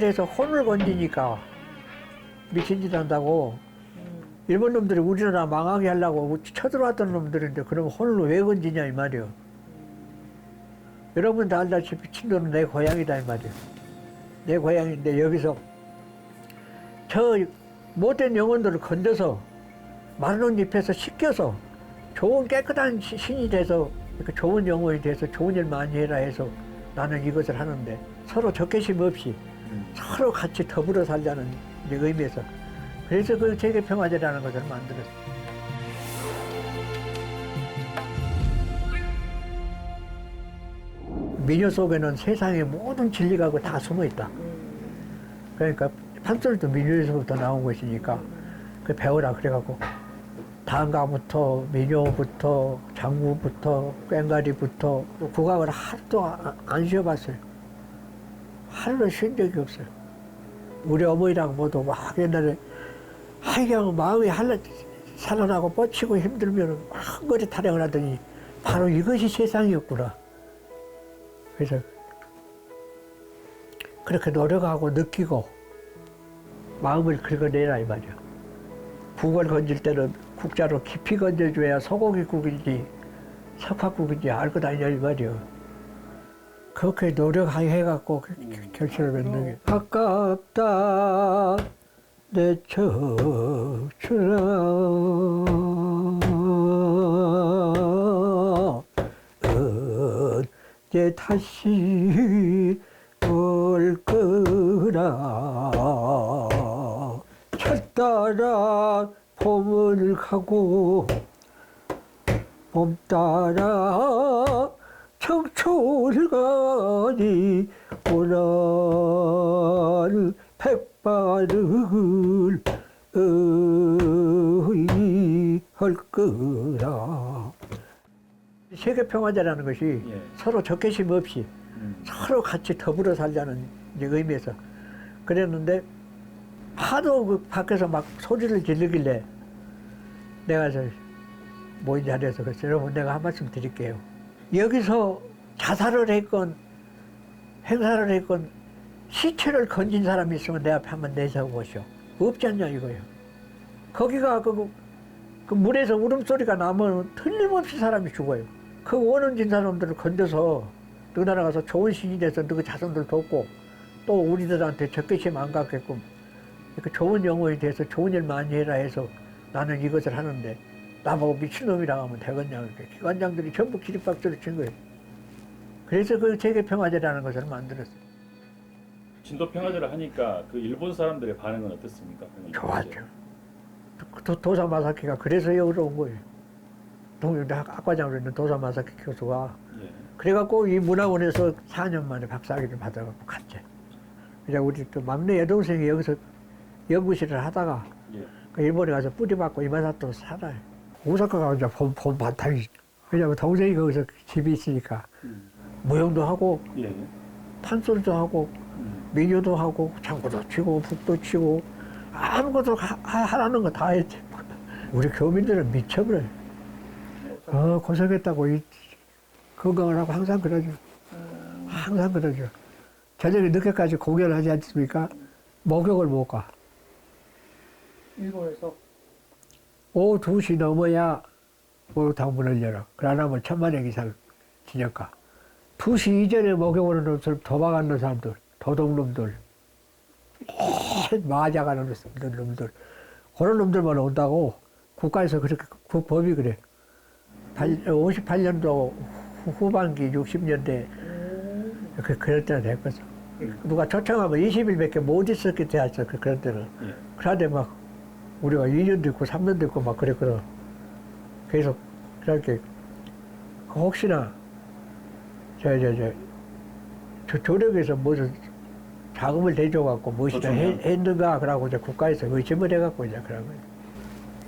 해서 혼을 건지니까 미친 짓 한다고 일본 놈들이 우리나라 망하게 하려고 쳐들어왔던 놈들인데 그럼 혼을 왜 건지냐 이 말이요. 여러분 다 알다시피 친도는 내 고향이다 이 말이요. 내 고향인데 여기서 저 못된 영혼들을 건져서 마른 잎에서 씻겨서 좋은 깨끗한 시- 신이 돼서 이렇게 좋은 영혼이 돼서 좋은 일 많이 해라 해서 나는 이것을 하는데 서로 적개심 없이 서로 같이 더불어 살자는 의미에서 그래서 그 세계 평화제라는 것을 만들었어요. 미녀 속에는 세상의 모든 진리가 그다 숨어 있다. 그러니까 판소리도 미녀에서부터 나온 것이니까 그 배우라 그래갖고 단가부터 미녀부터 장구부터 꽹가리부터 국악을 하루도 안- 안 쉬어봤어요. 하루도 쉰 적이 없어요. 우리 어머니랑 모두 막 옛날에 하여간 마음이 할라 살아나고 뻗치고 힘들면 한 거리 타령을 하더니 바로 이것이 세상이었구나. 그래서 그렇게 노력하고 느끼고 마음을 긁어내라 이 말이야. 국을 건질 때는 국자로 깊이 건져줘야 소고기국인지 석화국인지 알것 아니냐 이 말이야. 그렇게 노력해갖고 결실을 맺는 게. 아깝다. 내 척추라 언제 다시 올 거라. 철 따라 봄을 가고 봄 따라 가니 오늘 백발을 의할 거라 세계 평화제라는 것이 예. 서로 적개심 없이 음. 서로 같이 더불어 살자는 이제 의미에서 그랬는데 하도 그 밖에서 막 소리를 지르길래 내가 저 모인 자리에서 그래서 여러분 내가 한 말씀 드릴게요. 여기서 자살을 했건 행사를 했건 시체를 건진 사람이 있으면 내 앞에 한번 내세워 보시오. 없지 않냐 이거예요. 거기가 그, 그 물에서 울음소리가 나면 틀림없이 사람이 죽어요. 그 원혼진 사람들을 건져서 너 나라 가서 좋은 신이 돼서 너그 자손들 돕고 또 우리들한테 적개심 안 갖게끔 이렇게 좋은 영혼이 돼서 좋은 일 많이 해라 해서 나는 이것을 하는데 나보고 미친놈이라고 하면 되겠냐 그렇게 기관장들이 전부 기립박수를 친 거예요. 그래서 그 세계평화제라는 것을 만들었어요. 진도 평화제를 하니까 그 일본 사람들의 반응은 어떻습니까? 좋았죠. 도, 도사 마사키가 그래서 여기로 온 거예요. 동영대 학- 학과장으로 있는 도사 마사키 교수가 예. 그래갖고 이 문화원에서 4년 만에 박사학위를 받아갖고 갔지. 그래 우리 또 막내 여동생이 여기서 연구실을 하다가 예. 그 일본에 가서 뿌리 받고 이마사토로 살아요. 오사카가 이제 봄, 봄 바탕이. 왜냐면 동생이 거기서 집이 있으니까 음. 무용도 하고 예. 판소리도 하고 음. 민요도 하고 장구도 치고 북도 치고 아무것도 하, 하- 하라는 거 다 했지. 우리 교민들은 미쳐버려요. 어, 고생했다고 이 건강을 하고 항상 그러죠. 항상 그러죠. 저녁에 늦게까지 공연을 하지 않습니까? 목욕을 못 가. 일본에서 오후 2시 넘어야 목욕탕 문을 열어. 그러나면 천만의 기상 지녀가. 2시 이전에 목욕을 하는 사람, 도망가는 사람들, 도둑놈들, 에, 마자가는 놈들, 그런 놈들만 온다고 국가에서 그렇게 그 법이 그래. 58년도 후반기 60년대 그, 그럴 때가 됐거든. 누가 초청하면 20일밖에 못 있었기 때문에 그- 그런 때는. 예. 그런데 막 우리가 2년도 있고 3년도 있고 막 그랬거든. 계속 그렇게 혹시나 저 저 저 저 조력에서 무슨 자금을 대줘갖고 무엇이나 해- 그렇죠. 했는가 그러고 이제 국가에서 의심을 해갖고 이제 그런 거예요.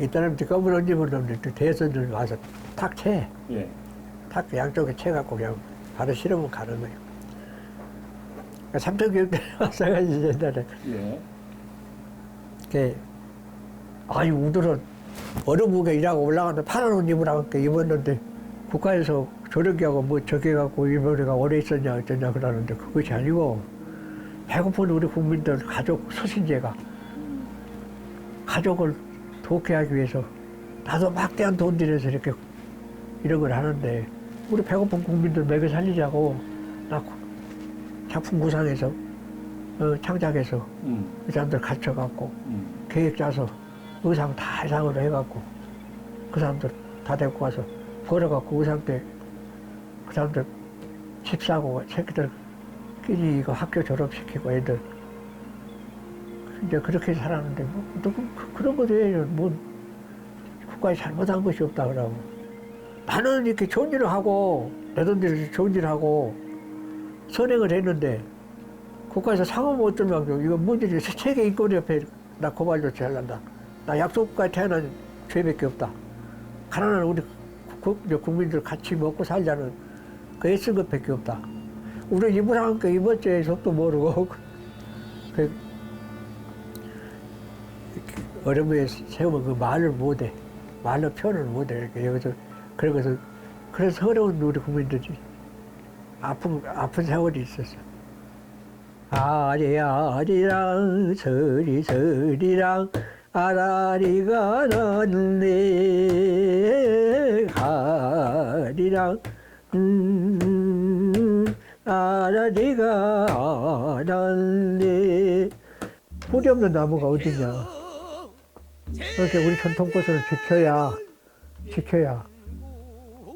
이따는 검은 언집을 놈들 대선들 와서 탁 채, 예. 탁 양쪽에 채갖고 그냥 바로 실으면 가는 거예요. 그러니까 삼천교육대 마찬가지 옛날에 예. 아니 우들은 얼음무게 일하고 올라가는데 파란 옷 입으라고 이렇게 입었는데 국가에서 저렇게 하고 뭐 저렇게 갖고 일본이가 오래 있었냐 어쩌냐 그러는데 그것이 아니고 배고픈 우리 국민들 가족 소신제가 가족을 돕게 하기 위해서 나도 막대한 돈 들여서 이렇게 이런 걸 하는데 우리 배고픈 국민들 먹여 살리자고 나 구- 작품 구상해서 어, 창작해서 음, 그 사람들 갖춰갖고 음. 계획 짜서 의상 다 해상으로 해갖고 그 사람들 다 데리고 와서 벌어갖고 의상 때 그 사람들 집 사고 새끼들 끼리 이거 학교 졸업시키고 애들. 이제 그렇게 살았는데 뭐 누구 그- 그런 거에 뭐 국가에 잘못한 것이 없다 그러고. 나는 이렇게 좋은 일을 하고 내 돈 들여서 좋은 일을 하고 선행을 했는데 국가에서 상업 못 주면 이거 문제지 세계 인권협회 나 고발 조치하란다. 나 약속국가에 태어난 죄밖에 없다. 가난한 우리 국민들 같이 먹고 살자는 그 애쓴 것밖에 없다. 우리 이분한 게 이번 주에 속도 모르고 그 어려움에 세우면 그 말을 못해. 말로 표현을 못해. 여기서 그래서 그래서 어려운 우리 국민들이 아픈 아픈 세월이 있었어. 아리 아리랑 서리 서리랑 아라리가 났네 아리랑 음 아라리가 났네 뿌리 없는 나무가 어디냐? 이렇게 우리 전통꽃을 지켜야 지켜야.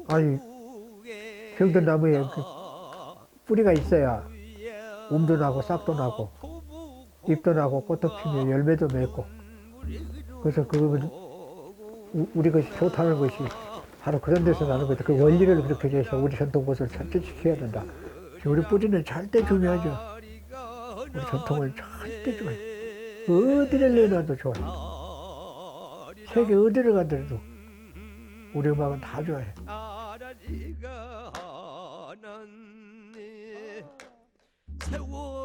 아니 병든 나무에 그 뿌리가 있어야 움도 나고 싹도 나고 잎도 나고 꽃도 피며 열매도 맺고 그래서 우- 우리 것이 좋다는 것이 바로 그런 데서 나는 거다. 그 원리를 그렇게 해서 우리 전통 것을 철저히 지켜야 된다. 우리 뿌리는 절대 중요하죠. 우리 전통은 절대 중요해. 어디를 내놔도 좋아해. 세계 어디를 가더라도 우리 음악은 다 좋아해. 세월이